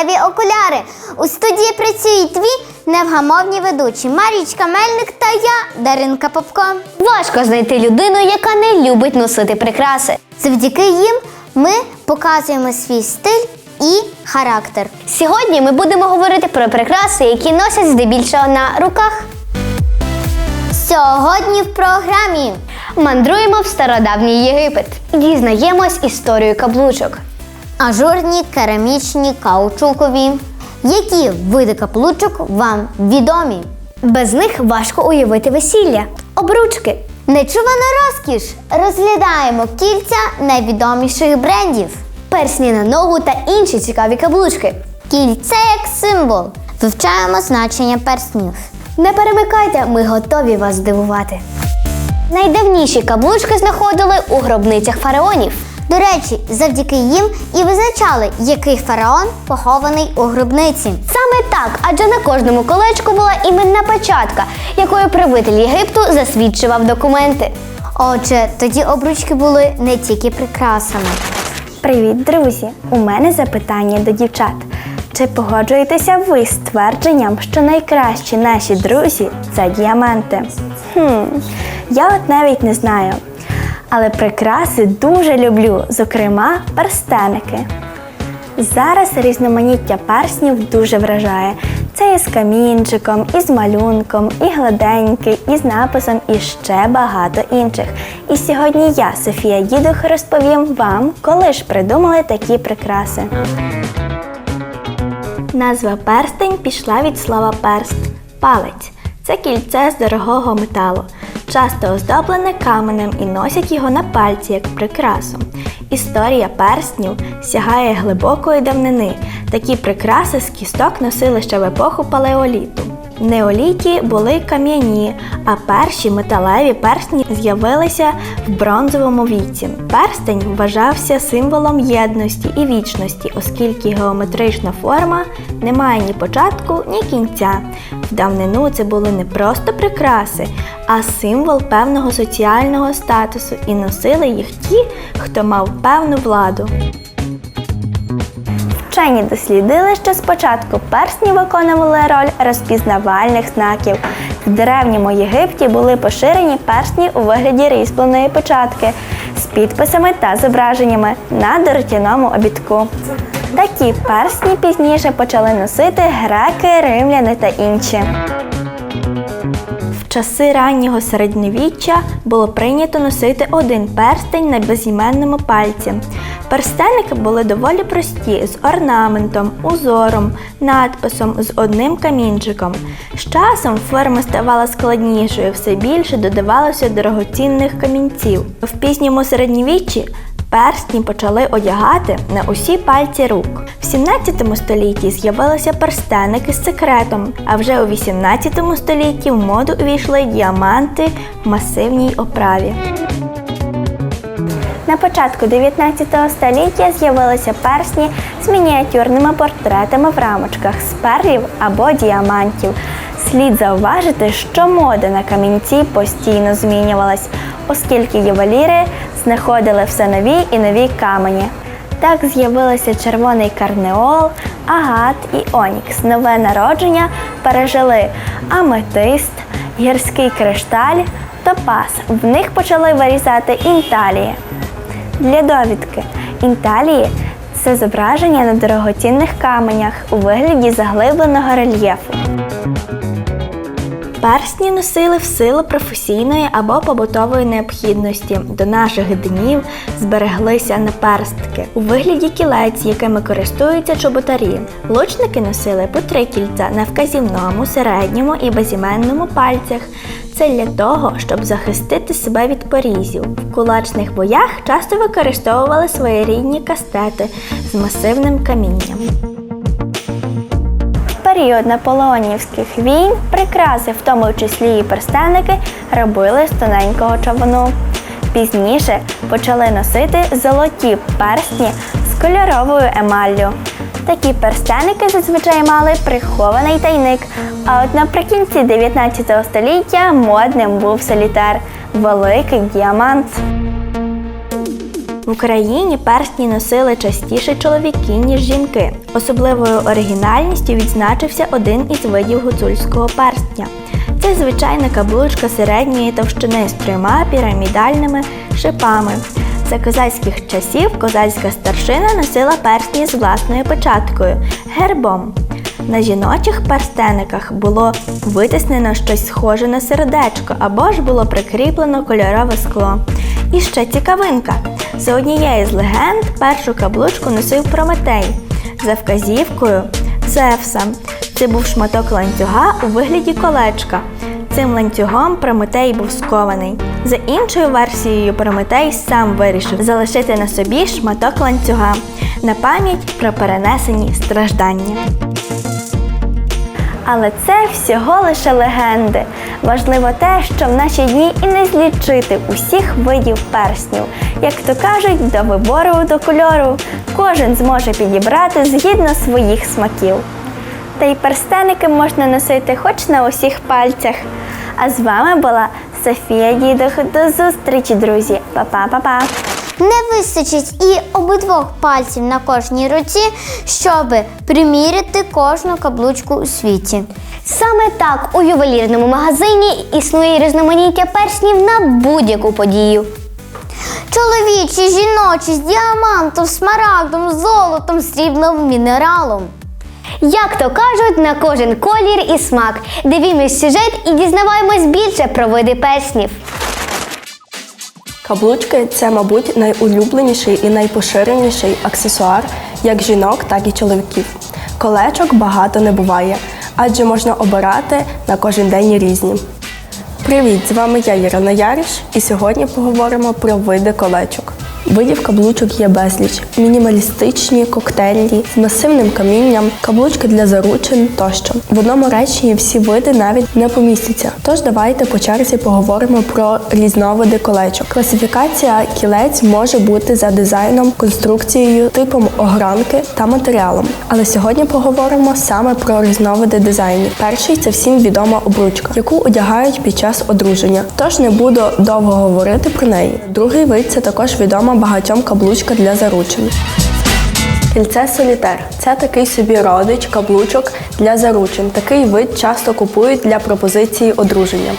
рожеві окуляри. У студії працюють дві невгамовні ведучі Марічка Мельник та я, Даринка Попко. Важко знайти людину, яка не любить носити прикраси. Завдяки їм ми показуємо свій стиль і характер. Сьогодні ми будемо говорити про прикраси, які носять здебільшого на руках. Сьогодні в програмі Мандруємо в стародавній Єгипет. Дізнаємось історію каблучок. Ажурні, керамічні, каучукові. Які види каплучок вам відомі? Без них важко уявити весілля. Обручки. Нечувана розкіш. Розглядаємо кільця найвідоміших брендів. Персні на ногу та інші цікаві каблучки. Кільце як символ. Вивчаємо значення перснів. Не перемикайте, ми готові вас здивувати. Найдавніші каблучки знаходили у гробницях фараонів. До речі, завдяки їм і визначали, який фараон похований у гробниці. Саме так, адже на кожному колечку була іменна печатка, якою правитель Єгипту засвідчував документи. Отже, тоді обручки були не тільки прикрасами. Привіт, друзі! У мене запитання до дівчат. Чи погоджуєтеся ви з твердженням, що найкращі наші друзі це діаманти? Хм, я от навіть не знаю. Але прикраси дуже люблю, зокрема, перстеники. Зараз різноманіття перснів дуже вражає. Це і з камінчиком, і з малюнком, і гладенький, і з написом, і ще багато інших. І сьогодні я, Софія Дідух, розповім вам, коли ж придумали такі прикраси. Назва перстень пішла від слова перст палець. Це кільце з дорогого металу, часто оздоблене каменем і носять його на пальці як прикрасу. Історія перстнів сягає глибокої давнини. Такі прикраси з кісток носили ще в епоху палеоліту. Неоліті були кам'яні, а перші металеві перстні з'явилися в бронзовому віці. Перстень вважався символом єдності і вічності, оскільки геометрична форма не має ні початку, ні кінця. В давнину це були не просто прикраси, а символ певного соціального статусу, і носили їх ті, хто мав певну владу. Вчені дослідили, що спочатку персні виконували роль розпізнавальних знаків. В древньому Єгипті були поширені персні у вигляді різьбленої печатки з підписами та зображеннями на доротяному обідку. Такі персні пізніше почали носити греки, римляни та інші. Часи раннього середньовіччя було прийнято носити один перстень на безіменному пальці. Перстеники були доволі прості, з орнаментом, узором, надписом з одним камінчиком. З часом форма ставала складнішою, все більше додавалося дорогоцінних камінців. В пізньому середньовіччі Перстні почали одягати на усі пальці рук. В 17 столітті з'явилися перстеники з секретом, а вже у 18 столітті в моду увійшли діаманти в масивній оправі. На початку 19 століття з'явилися персні з мініатюрними портретами в рамочках з перлів або діамантів. Слід зауважити, що мода на камінці постійно змінювалась, оскільки ювеліри знаходили все нові і нові камені. Так з'явилися червоний карнеол, агат і онікс. Нове народження пережили аметист, гірський кришталь, топаз. В них почали вирізати інталії. Для довідки інталії це зображення на дорогоцінних каменях у вигляді заглибленого рельєфу. Персні носили в силу професійної або побутової необхідності. До наших днів збереглися наперстки у вигляді кілець, якими користуються чоботарі. Лучники носили по три кільця на вказівному, середньому і безіменному пальцях. Це для того, щоб захистити себе від порізів. В кулачних боях часто використовували своєрідні кастети з масивним камінням. Період наполеонівських війн прикраси, в тому числі і перстеники, робили з тоненького чавуну. Пізніше почали носити золоті перстні з кольоровою емаллю. Такі перстеники зазвичай мали прихований тайник. А от наприкінці 19 століття модним був солітер великий діамант. В Україні персні носили частіше чоловіки, ніж жінки. Особливою оригінальністю відзначився один із видів гуцульського перстня. Це звичайна каблучка середньої товщини з трьома пірамідальними шипами. За козацьких часів козацька старшина носила персні з власною печаткою гербом. На жіночих перстениках було витиснено щось схоже на сердечко або ж було прикріплено кольорове скло. І ще цікавинка. За однією з легенд першу каблучку носив Прометей за вказівкою Зевса. Це був шматок ланцюга у вигляді колечка. Цим ланцюгом Прометей був скований. За іншою версією, Прометей сам вирішив залишити на собі шматок ланцюга на пам'ять про перенесені страждання. Але це всього лише легенди. Важливо те, що в наші дні і не злічити усіх видів перснів. Як то кажуть, до вибору до кольору кожен зможе підібрати згідно своїх смаків. Та й перстеники можна носити хоч на усіх пальцях. А з вами була Софія Дідох. До зустрічі, друзі! Па-па-па-па! Не вистачить і обидвох пальців на кожній руці, щоб приміряти кожну каблучку у світі. Саме так у ювелірному магазині існує різноманіття перснів на будь-яку подію. Чоловічі, жіночі, з діамантом, смарагдом, золотом, сріблом, мінералом. Як то кажуть, на кожен колір і смак. Дивімось сюжет і дізнаваємось більше про види перснів. Каблучки це, мабуть, найулюбленіший і найпоширеніший аксесуар як жінок, так і чоловіків. Колечок багато не буває, адже можна обирати на кожен день різні. Привіт! З вами я Ірина Яріш, і сьогодні поговоримо про види колечок. Видів каблучок є безліч: мінімалістичні, коктейльні, з масивним камінням, каблучки для заручин тощо. В одному реченні всі види навіть не помістяться. Тож давайте по черзі поговоримо про різновиди колечок. Класифікація кілець може бути за дизайном, конструкцією, типом огранки та матеріалом. Але сьогодні поговоримо саме про різновиди дизайнів. Перший це всім відома обручка, яку одягають під час одруження. Тож не буду довго говорити про неї. Другий вид це також відома багатьом каблучка для заручин. Кільце солітер це такий собі родич каблучок для заручин. Такий вид часто купують для пропозиції одруження.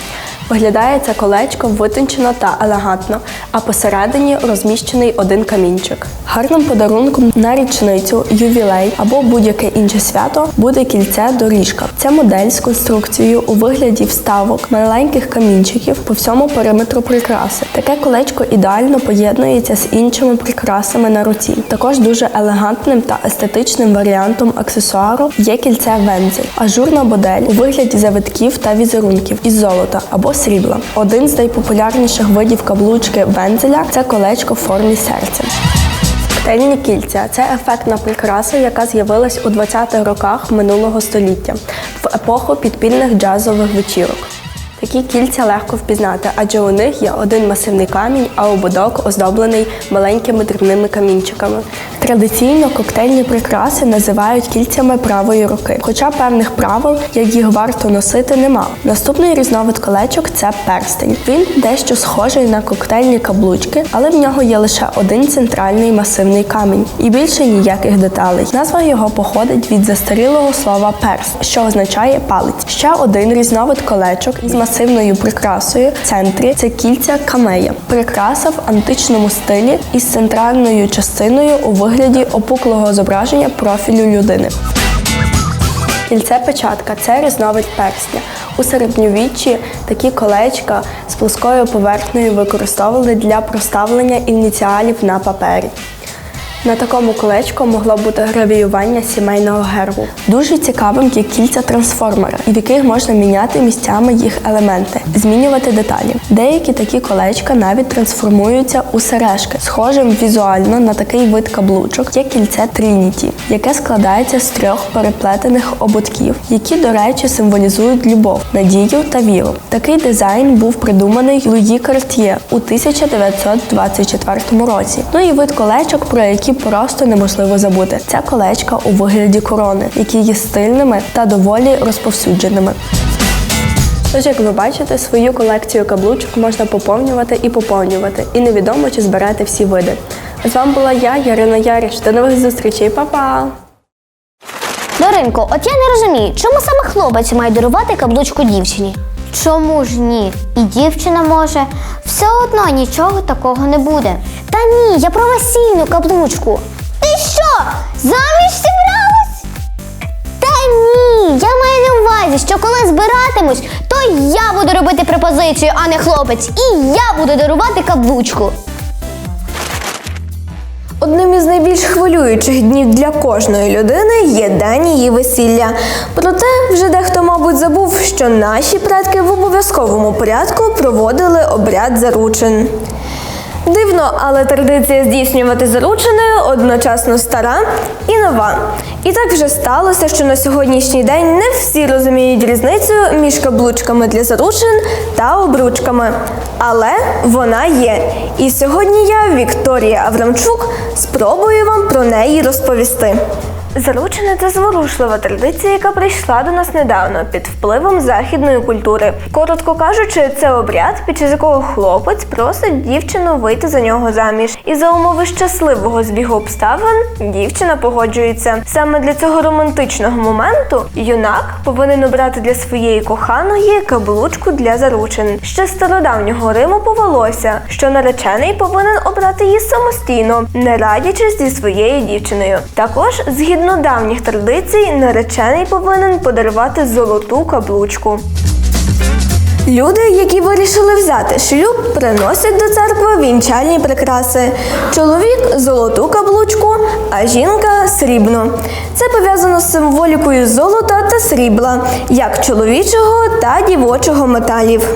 Виглядає це колечко витончено та елегантно, а посередині розміщений один камінчик. Гарним подарунком на річницю, ювілей або будь-яке інше свято буде кільце доріжка. Це модель з конструкцією у вигляді вставок маленьких камінчиків по всьому периметру прикраси. Таке колечко ідеально поєднується з іншими прикрасами на руці. Також дуже елегантним та естетичним варіантом аксесуару є кільце вензель, ажурна модель у вигляді завитків та візерунків із золота або срібла. Один з найпопулярніших видів каблучки вензеля це колечко в формі серця. Коктейльні кільця це ефектна прикраса, яка з'явилась у 20-х роках минулого століття в епоху підпільних джазових вечірок. Такі кільця легко впізнати, адже у них є один масивний камінь, а ободок оздоблений маленькими дрібними камінчиками. Традиційно коктейльні прикраси називають кільцями правої руки, хоча певних правил, як їх варто носити, нема. Наступний різновид колечок це перстень. Він дещо схожий на коктейльні каблучки, але в нього є лише один центральний масивний камінь і більше ніяких деталей. Назва його походить від застарілого слова перст, що означає палець. Ще один різновид колечок із масивною прикрасою в центрі це кільця камея. Прикраса в античному стилі із центральною частиною у вигляді опуклого зображення профілю людини. Кільце печатка це різновид персня. У середньовіччі такі колечка з плоскою поверхнею використовували для проставлення ініціалів на папері. На такому колечку могло бути гравіювання сімейного гербу. Дуже цікавим є кільця трансформера, в яких можна міняти місцями їх елементи, змінювати деталі. Деякі такі колечка навіть трансформуються у сережки, схожим візуально на такий вид каблучок, як кільце Трініті, яке складається з трьох переплетених ободків, які, до речі, символізують любов, надію та віру. Такий дизайн був придуманий Луї Карт'є у 1924 році. Ну і вид колечок, про які просто неможливо забути. Це колечка у вигляді корони, які є стильними та доволі розповсюдженими. Тож, як ви бачите, свою колекцію каблучок можна поповнювати і поповнювати, і невідомо чи збирати всі види. З вами була я, Ярина Яріч. До нових зустрічей, Па-па! Даринко, от я не розумію, чому саме хлопець має дарувати каблучку дівчині? Чому ж ні? І дівчина може. Все одно нічого такого не буде. Та ні, я про весільну каблучку. Ти що? Заміж зібралась? Та ні, я маю на увазі, що коли збиратимусь, то я буду робити пропозицію, а не хлопець. І я буду дарувати каблучку. Одним із найбільш хвилюючих днів для кожної людини є день її весілля. Проте вже дехто, мабуть, забув, що наші предки в обов'язковому порядку проводили обряд заручин. Дивно, але традиція здійснювати заручиною одночасно стара і нова. І так вже сталося, що на сьогоднішній день не всі розуміють різницю між каблучками для заручин та обручками. Але вона є. І сьогодні я, Вікторія Аврамчук, спробую вам про неї розповісти. Заручини це зворушлива традиція, яка прийшла до нас недавно під впливом західної культури. Коротко кажучи, це обряд, під час якого хлопець просить дівчину вийти за нього заміж. І за умови щасливого збігу обставин дівчина погоджується. Саме для цього романтичного моменту юнак повинен обрати для своєї коханої каблучку для заручин. Ще стародавнього Риму повелося, що наречений повинен обрати її самостійно, не радячись зі своєю дівчиною. Також, згідно давніх традицій, наречений повинен подарувати золоту каблучку. Люди, які вирішили взяти шлюб, приносять до церкви вінчальні прикраси. Чоловік золоту каблучку, а жінка срібну. Це пов'язано з символікою золота та срібла, як чоловічого та дівочого металів.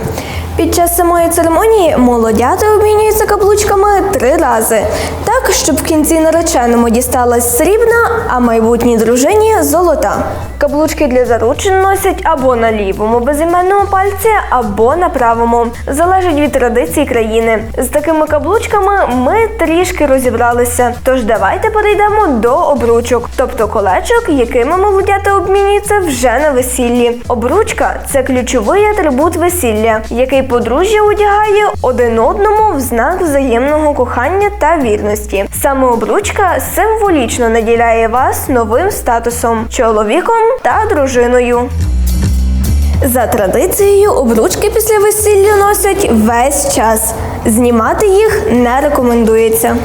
Під час самої церемонії молодята обмінюються каблучками три рази, так щоб в кінці нареченому дісталась срібна, а майбутній дружині золота. Каблучки для заручин носять або на лівому безіменному пальці, або на правому. Залежить від традицій країни. З такими каблучками ми трішки розібралися. Тож давайте перейдемо до обручок, тобто колечок, якими молодята обмінюються вже на весіллі. Обручка це ключовий атрибут весілля, який подружжя одягає один одному в знак взаємного кохання та вірності. Саме обручка символічно наділяє вас новим статусом чоловіком та дружиною. За традицією, обручки після весілля носять весь час. Знімати їх не рекомендується.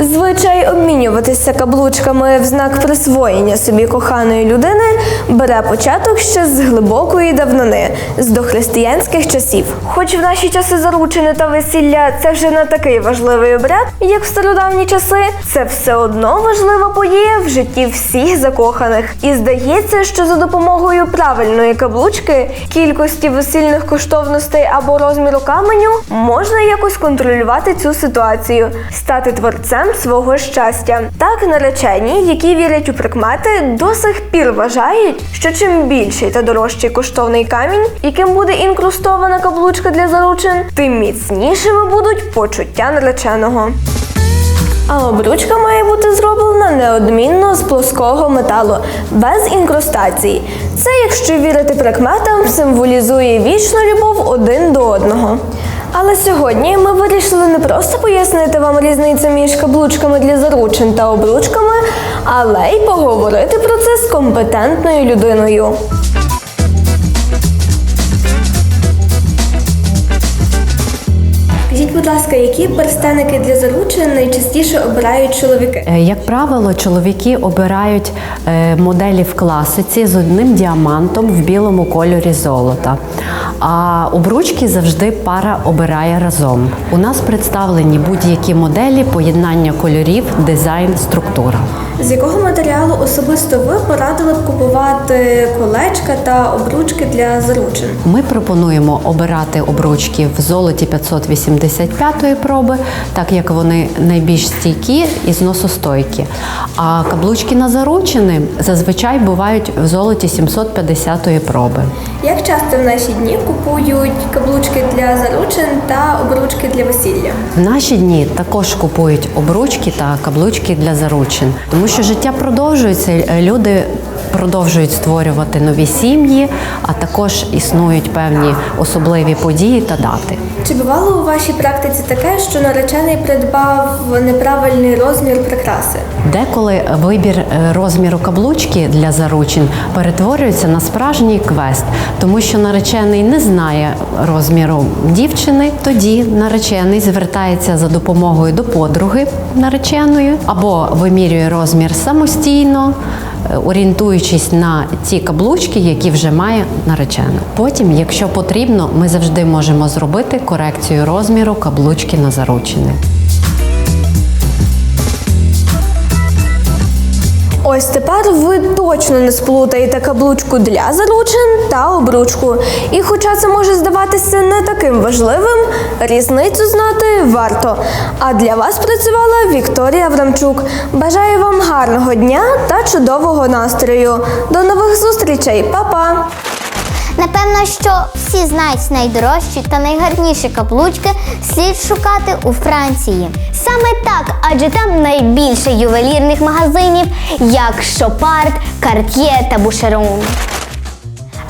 Звичай обмінюватися каблучками в знак присвоєння собі коханої людини бере початок ще з глибокої давнини, з дохристиянських часів. Хоч в наші часи заручини та весілля це вже не такий важливий обряд, як в стародавні часи, це все одно важлива подія в житті всіх закоханих. І здається, що за допомогою правильної каблучки, кількості весільних коштовностей або розміру каменю можна якось контролювати цю ситуацію, стати творцем свого щастя. Так наречені, які вірять у прикмети, до сих пір вважають, що чим більший та дорожчий коштовний камінь, яким буде інкрустована каблучка для заручин, тим міцнішими будуть почуття нареченого. А обручка має бути зроблена неодмінно з плоского металу, без інкрустацій. Це, якщо вірити прикметам, символізує вічну любов один до одного. Але сьогодні ми вирішили не просто пояснити вам різницю між каблучками для заручин та обручками, але й поговорити про це з компетентною людиною. Будь ласка, які перстеники для заручин найчастіше обирають чоловіки? Е, Як правило, чоловіки обирають е, моделі в класиці з одним діамантом в білому кольорі золота. А обручки завжди пара обирає разом. У нас представлені будь-які моделі, поєднання кольорів, дизайн, структура. З якого матеріалу особисто ви порадили б купувати колечка та обручки для заручин? Ми пропонуємо обирати обручки в золоті 585 проби, так як вони найбільш стійкі і зносостойкі. А каблучки на заручини зазвичай бувають в золоті 750 проби. Як часто в наші дні купують каблучки для заручин та обручки для весілля? В наші дні також купують обручки та каблучки для заручин, тому що життя продовжується. е, Люди продовжують створювати нові сім'ї, а також існують певні особливі події та дати. Чи бувало у вашій практиці таке, що наречений придбав неправильний розмір прикраси? Деколи вибір е, розміру каблучки для заручин перетворюється на справжній квест, тому що наречений не знає розміру дівчини. Тоді наречений звертається за допомогою до подруги нареченої або вимірює розмір самостійно. Орієнтуючись на ті каблучки, які вже має наречена. Потім, якщо потрібно, ми завжди можемо зробити корекцію розміру каблучки на заручини. Ось тепер ви точно не сплутаєте каблучку для заручин та обручку. І хоча це може здаватися не таким важливим, різницю знати варто. А для вас працювала Вікторія Врамчук. Бажаю вам гарного дня та чудового настрою. До нових зустрічей, Па-па! Напевно, що всі знають найдорожчі та найгарніші каблучки слід шукати у Франції. Саме так, адже там найбільше ювелірних магазинів, як Шопард, Cartier та Бушерон.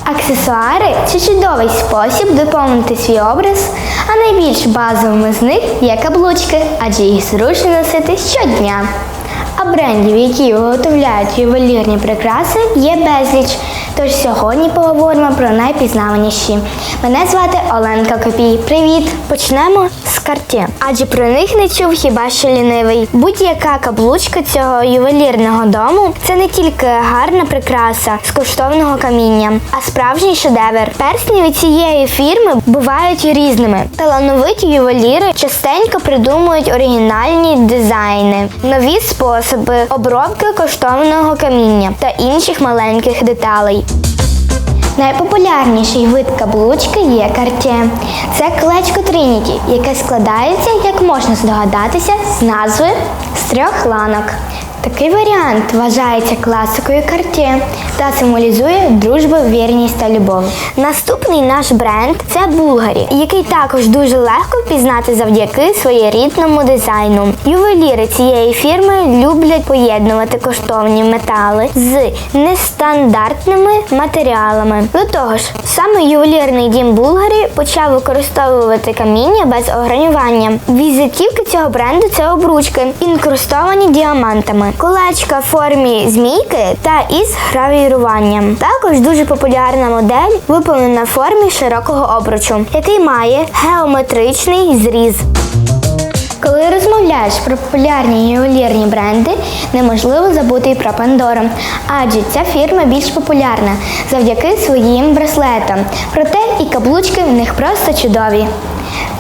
Аксесуари це чудовий спосіб доповнити свій образ, а найбільш базовими з них є каблучки, адже їх зручно носити щодня. Брендів, які виготовляють ювелірні прикраси, є безліч. Тож сьогодні поговоримо про найпізнаваніші. Мене звати Оленка Копій. Привіт! Почнемо з карті. Адже про них не чув хіба що лінивий. Будь-яка каблучка цього ювелірного дому це не тільки гарна прикраса з коштовного каміння, а справжній шедевр. Персні від цієї фірми бувають різними. Талановиті ювеліри частенько придумують оригінальні дизайни, нові способи обробки коштовного каміння та інших маленьких деталей. Найпопулярніший вид каблучки є карте. Це колечко Трініті, яке складається, як можна здогадатися, з назви з трьох ланок. Такий варіант вважається класикою Cartier та символізує дружбу, вірність та любов. Наступний наш бренд це Булгарі, який також дуже легко впізнати завдяки своєрідному дизайну. Ювеліри цієї фірми люблять поєднувати коштовні метали з нестандартними матеріалами. До того ж, саме ювелірний дім Булгарі почав використовувати каміння без огранювання. Візитівки цього бренду це обручки, інкрустовані діамантами, колечка в формі змійки та із гравіруванням. Також дуже популярна модель виповнена в формі широкого обручу, який має геометричний зріз. Коли розмовляєш про популярні ювелірні бренди, неможливо забути і про Пандору, адже ця фірма більш популярна завдяки своїм браслетам. Проте і каблучки в них просто чудові.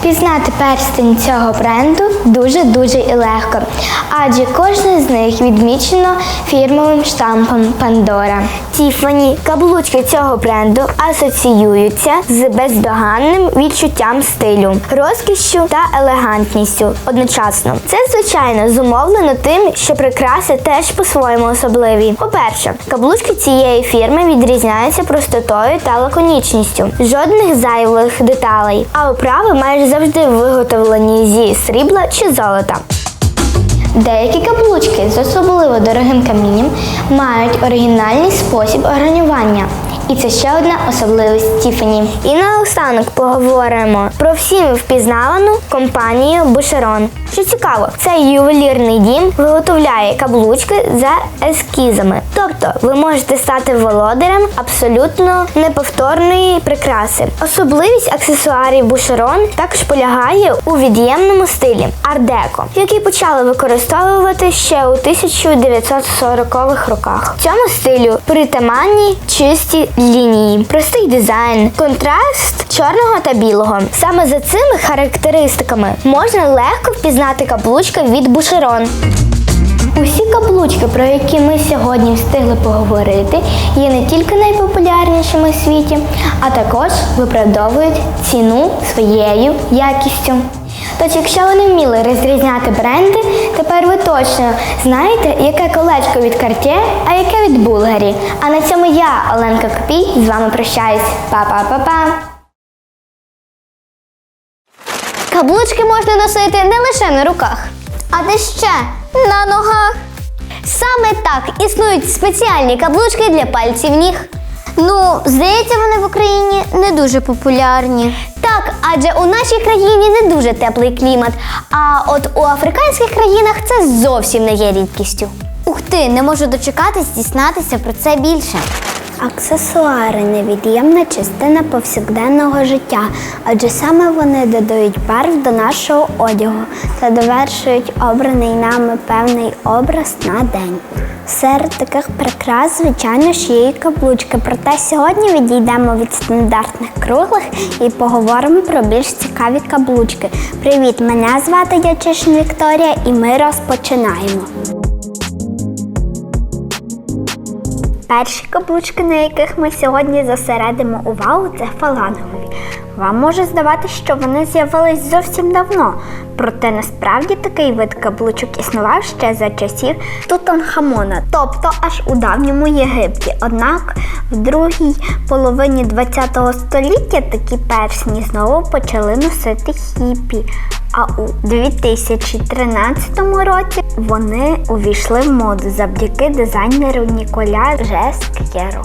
Пізнати перстень цього бренду дуже-дуже і легко, адже кожен з них відмічено фірмовим штампом Пандора. Тіфані каблучки цього бренду асоціюються з бездоганним відчуттям стилю, розкішшю та елегантністю одночасно. Це звичайно зумовлено тим, що прикраси теж по-своєму особливі. По-перше, каблучки цієї фірми відрізняються простотою та лаконічністю, жодних зайвих деталей, а оправи майже завжди виготовлені зі срібла чи золота. Деякі каблучки з особливо дорогим камінням мають оригінальний спосіб огранювання. І це ще одна особливість Тіфані. І наостанок поговоримо про всім впізнавану компанію Бушерон. Що цікаво, цей ювелірний дім виготовляє каблучки за ескізами. Тобто ви можете стати володарем абсолютно неповторної прикраси. Особливість аксесуарів Бушерон також полягає у від'ємному стилі ардеко, який почали використовувати ще у 1940-х роках. Цьому стилю притаманні чисті лінії, простий дизайн, контраст чорного та білого. Саме за цими характеристиками можна легко впізнати каблучки від Бушерон. Усі каблучки, про які ми сьогодні встигли поговорити, є не тільки найпопулярнішими у світі, а також виправдовують ціну своєю якістю. Тож, якщо ви не вміли розрізняти бренди, тепер ви точно знаєте, яке колечко від Cartier, а яке від Булгарі. А на цьому я, Оленка Копій, з вами прощаюсь. Па-па-па-па! Каблучки можна носити не лише на руках, А де ще на ногах? Саме так існують спеціальні каблучки для пальців ніг. Ну, здається, вони в Україні не дуже популярні. Так, адже у нашій країні не дуже теплий клімат, а от у африканських країнах це зовсім не є рідкістю. Ух ти, не можу дочекатись дізнатися про це більше. Аксесуари невід'ємна частина повсякденного життя, адже саме вони додають барв до нашого одягу та довершують обраний нами певний образ на день. Серед таких прикрас, звичайно ж, є і каблучки. Проте сьогодні відійдемо від стандартних круглих і поговоримо про більш цікаві каблучки. Привіт, мене звати Ячишин Вікторія, і ми розпочинаємо. Перші каблучки, на яких ми сьогодні зосередимо увагу, це фалангові. Вам може здаватися, що вони з'явились зовсім давно, проте насправді такий вид каблучок існував ще за часів Тутанхамона, тобто аж у давньому Єгипті. Однак в другій половині ХХ століття такі персні знову почали носити хіпі. А у 2013 році вони увійшли в моду завдяки дизайнеру Ніколя Жескєро.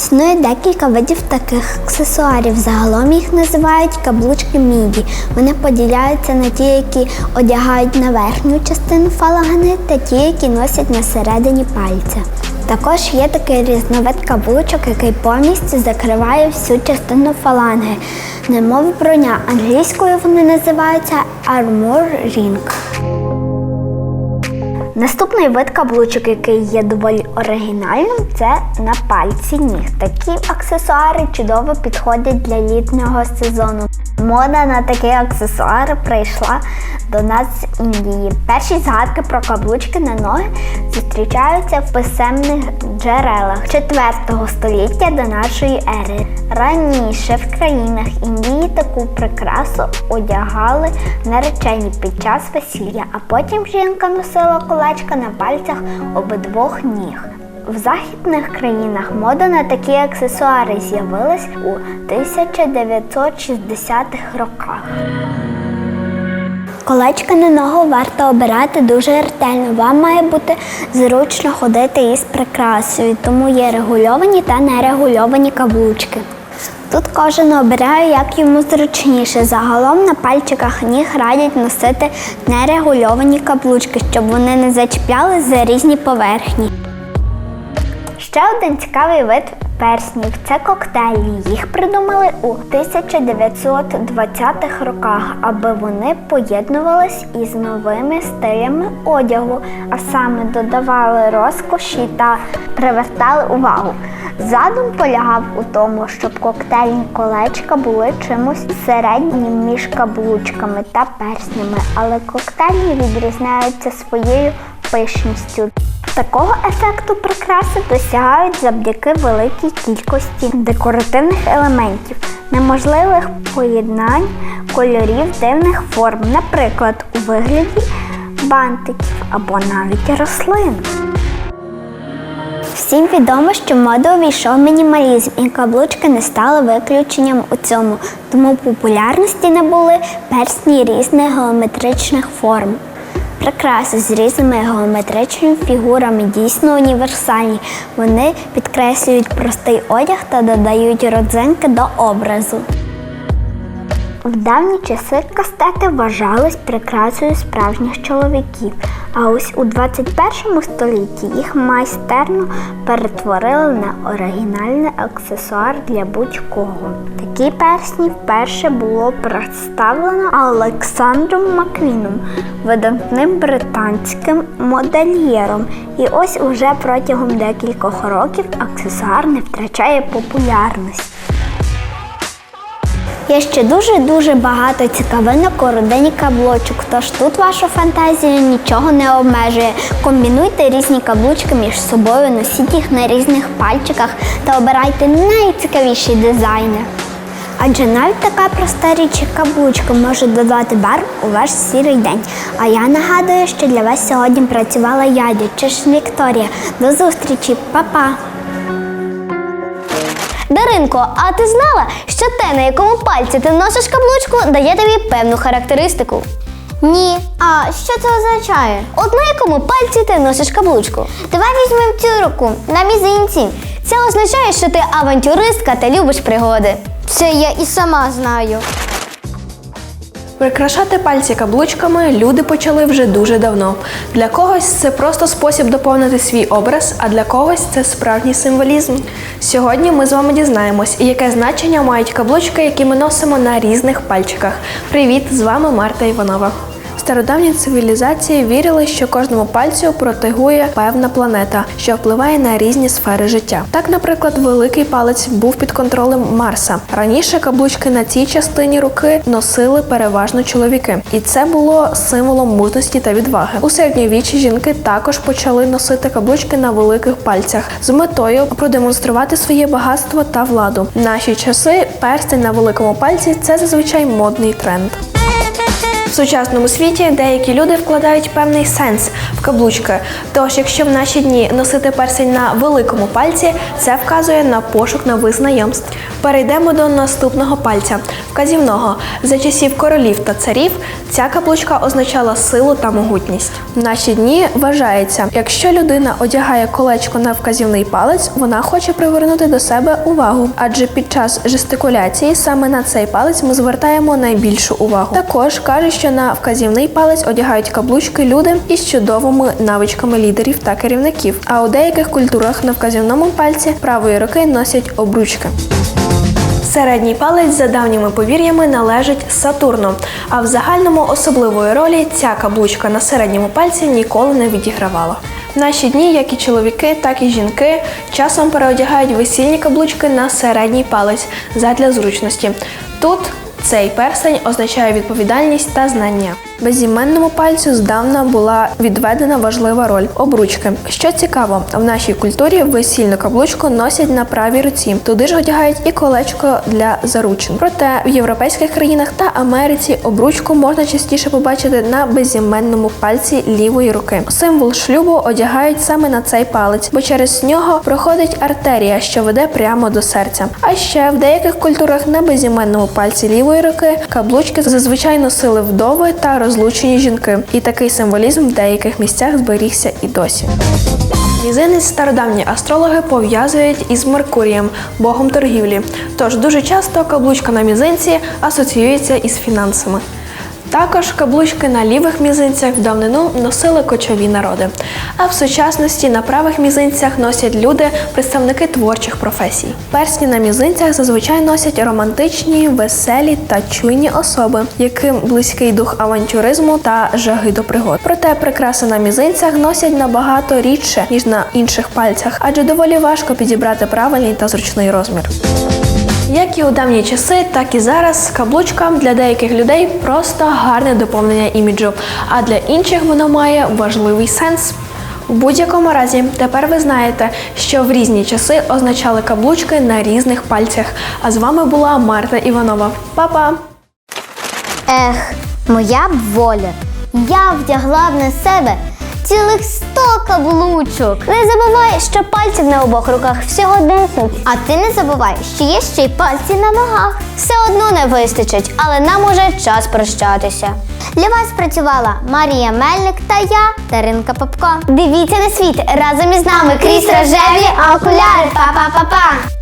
Існує декілька видів таких аксесуарів. Загалом їх називають каблучки міді. Вони поділяються на ті, які одягають на верхню частину фалагани, та ті, які носять на середині пальця. Також є такий різновид каблучок, який повністю закриває всю частину фаланги. Немов броня. Англійською вони називаються Armor Ring. Наступний вид каблучок, який є доволі оригінальним, це на пальці ніг. Такі аксесуари чудово підходять для літнього сезону. Мода на такі аксесуари прийшла до нас з Індії. Перші згадки про каблучки на ноги зустрічаються в писемних джерелах 4 століття до нашої ери. Раніше в країнах Індії таку прикрасу одягали наречені під час весілля, а потім жінка носила колечка на пальцях обидвох ніг. В західних країнах мода на такі аксесуари з'явилась у 1960-х роках. Колечка на ногу варто обирати дуже ретельно. Вам має бути зручно ходити із прикрасою, тому є регульовані та нерегульовані каблучки. Тут кожен обирає, як йому зручніше. Загалом на пальчиках ніг радять носити нерегульовані каблучки, щоб вони не зачіпляли за різні поверхні. Ще один цікавий вид перснів це коктейлі. Їх придумали у 1920-х роках, аби вони поєднувались із новими стилями одягу, а саме додавали розкоші та привертали увагу. Задум полягав у тому, щоб коктейльні колечка були чимось середнім між каблучками та перснями, але коктейлі відрізняються своєю пишністю. Такого ефекту прикраси досягають завдяки великій кількості декоративних елементів, неможливих поєднань кольорів дивних форм, наприклад, у вигляді бантиків або навіть рослин. Всім відомо, що в моду увійшов мінімалізм, і каблучки не стали виключенням у цьому, тому популярності набули персні різних геометричних форм. Прикраси з різними геометричними фігурами дійсно універсальні. Вони підкреслюють простий одяг та додають родзинки до образу. В давні часи кастети вважались прикрасою справжніх чоловіків, а ось у 21 столітті їх майстерно перетворили на оригінальний аксесуар для будь-кого. Такі персні вперше було представлено Олександром Маквіном, видатним британським модельєром. І ось уже протягом декількох років аксесуар не втрачає популярності. Є ще дуже-дуже багато цікавинок у родині каблучок, тож тут вашу фантазію нічого не обмежує. Комбінуйте різні каблучки між собою, носіть їх на різних пальчиках та обирайте найцікавіші дизайни. Адже навіть така проста річ, як каблучка, може додати барв у ваш сірий день. А я нагадую, що для вас сьогодні працювала я, Дячишин Вікторія. До зустрічі, Па-па! Даринко, а ти знала, що те, на якому пальці ти носиш каблучку, дає тобі певну характеристику? Ні. А що це означає? От на якому пальці ти носиш каблучку? Давай візьмемо цю руку на мізинці. Це означає, що ти авантюристка та любиш пригоди. Це я і сама знаю. Прикрашати пальці каблучками люди почали вже дуже давно. Для когось це просто спосіб доповнити свій образ, а для когось це справжній символізм. Сьогодні ми з вами дізнаємось, яке значення мають каблучки, які ми носимо на різних пальчиках. Привіт! З вами Марта Іванова. В стародавній цивілізації вірили, що кожному пальцю протигує певна планета, що впливає на різні сфери життя. Так, наприклад, великий палець був під контролем Марса. Раніше каблучки на цій частині руки носили переважно чоловіки, і це було символом мужності та відваги. У середньовіччі жінки також почали носити каблучки на великих пальцях з метою продемонструвати своє багатство та владу. Наші часи перстень на великому пальці це зазвичай модний тренд. В сучасному світі деякі люди вкладають певний сенс в каблучки. Тож, якщо в наші дні носити персень на великому пальці, це вказує на пошук нових знайомств. Перейдемо до наступного пальця вказівного. За часів королів та царів ця каблучка означала силу та могутність. В наші дні вважається, якщо людина одягає колечко на вказівний палець, вона хоче привернути до себе увагу, адже під час жестикуляції саме на цей палець ми звертаємо найбільшу увагу. Також кажуть, що на вказівний палець одягають каблучки люди із чудовими навичками лідерів та керівників. А у деяких культурах на вказівному пальці правої руки носять обручки. Середній палець за давніми повір'ями належить Сатурну, а в загальному особливої ролі ця каблучка на середньому пальці ніколи не відігравала. В наші дні, як і чоловіки, так і жінки часом переодягають весільні каблучки на середній палець задля зручності. Тут цей перстень означає відповідальність та знання. Безіменному пальцю здавна була відведена важлива роль обручки. Що цікаво, в нашій культурі весільну каблучку носять на правій руці. Туди ж одягають і колечко для заручин. Проте в європейських країнах та Америці обручку можна частіше побачити на безіменному пальці лівої руки. Символ шлюбу одягають саме на цей палець, бо через нього проходить артерія, що веде прямо до серця. А ще в деяких культурах на безіменному пальці лівої руки каблучки зазвичай носили вдови та розлучені жінки. І такий символізм в деяких місцях зберігся і досі. Мізинець стародавні астрологи пов'язують із Меркурієм, богом торгівлі. Тож дуже часто каблучка на мізинці асоціюється із фінансами. Також каблучки на лівих мізинцях в давнину носили кочові народи. А в сучасності на правих мізинцях носять люди, представники творчих професій. Персні на мізинцях зазвичай носять романтичні, веселі та чуйні особи, яким близький дух авантюризму та жаги до пригод. Проте прикраси на мізинцях носять набагато рідше ніж на інших пальцях, адже доволі важко підібрати правильний та зручний розмір. Як і у давні часи, так і зараз каблучка для деяких людей просто гарне доповнення іміджу, а для інших воно має важливий сенс. У будь-якому разі, тепер ви знаєте, що в різні часи означали каблучки на різних пальцях. А з вами була Марта Іванова. Па-па! Ех, моя б воля. Я вдягла б на себе цілих сто каблучок. Не забувай, що пальців на обох руках всього 10. А ти не забувай, що є ще й пальці на ногах. Все одно не вистачить, але нам уже час прощатися. Для вас працювала Марія Мельник та я, Даринка Попко. Дивіться на світ разом із нами крізь рожеві окуляри. Па-па-па-па!